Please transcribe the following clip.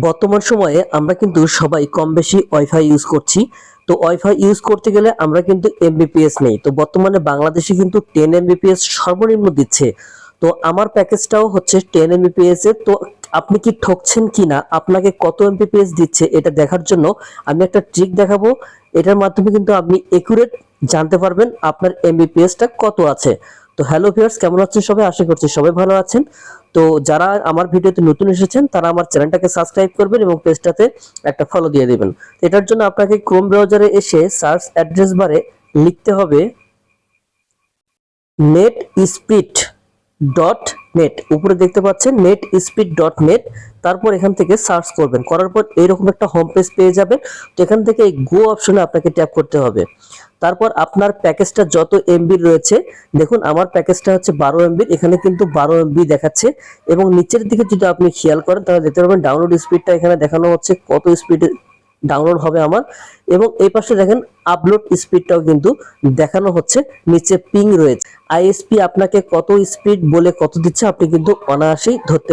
বর্তমান সময়ে আমরা কিন্তু সবাই কম বেশি ওয়াইফাই ইউজ করছি। তো ওয়াইফাই ইউজ করতে গেলে আমরা কিন্তু এমবিপিএস নেই। তো বর্তমানে বাংলাদেশে কিন্তু টেন এমবিপিএস সর্বনিম্ন দিচ্ছে। তো আমার প্যাকেজটাও হচ্ছে টেন এমবিপিএস এর তো আপনি কি ঠকছেন কিনা? আপনাকে কত এমবিপিএস দিচ্ছে এটা দেখার জন্য আমি একটা ট্রিক দেখাবো। এটার মাধ্যমে কিন্তু আপনি একুরেট জানতে পারবেন আপনার এমবিপিএসটা কত আছে। তো হ্যালো ভিউয়ার্স, কেমন আছেন সবাই? আশা করছি সবাই ভালো আছেন। তো যারা আমার ভিডিওতে নতুন এসেছেন, তারা আমার চ্যানেলটাকে সাবস্ক্রাইব করবেন এবং পেজটাতে একটা ফলো দিয়ে দেবেন। এটার জন্য আপনাকে ক্রোম ব্রাউজারে এসে সার্চ অ্যাড্রেস বারে লিখতে হবে নেট স্পিড ডট নেট উপরে দেখতে পাচ্ছেন নেট স্পিড ডট নেট তারপর এখান থেকে সার্চ করবেন। করার পর এরকম একটা হোম পেজ পেয়ে যাবেন। তো এখান থেকে এই গো অপশনে আপনাকে ট্যাপ করতে হবে। তারপর আপনার প্যাকেজটা যত এমবি রয়েছে, দেখুন আমার প্যাকেজটা হচ্ছে বারো এমবির এখানে কিন্তু বারো এমবি দেখাচ্ছে। এবং নিচের দিকে যদি আপনি খেয়াল করেন, তাহলে দেখতে পারবেন ডাউনলোড স্পিডটা এখানে দেখানো হচ্ছে, কত স্পিডে ডাউনলোড হবে আমার। এবং এই পাশে দেখেন আপলোড স্পিডটাও কিন্তু দেখানো হচ্ছে, নিচে পিং রয়েছে। আইএসপি আপনাকে কত স্পিড বলে কত দিচ্ছে আপনি কিন্তু অনায়াসেই ধরতে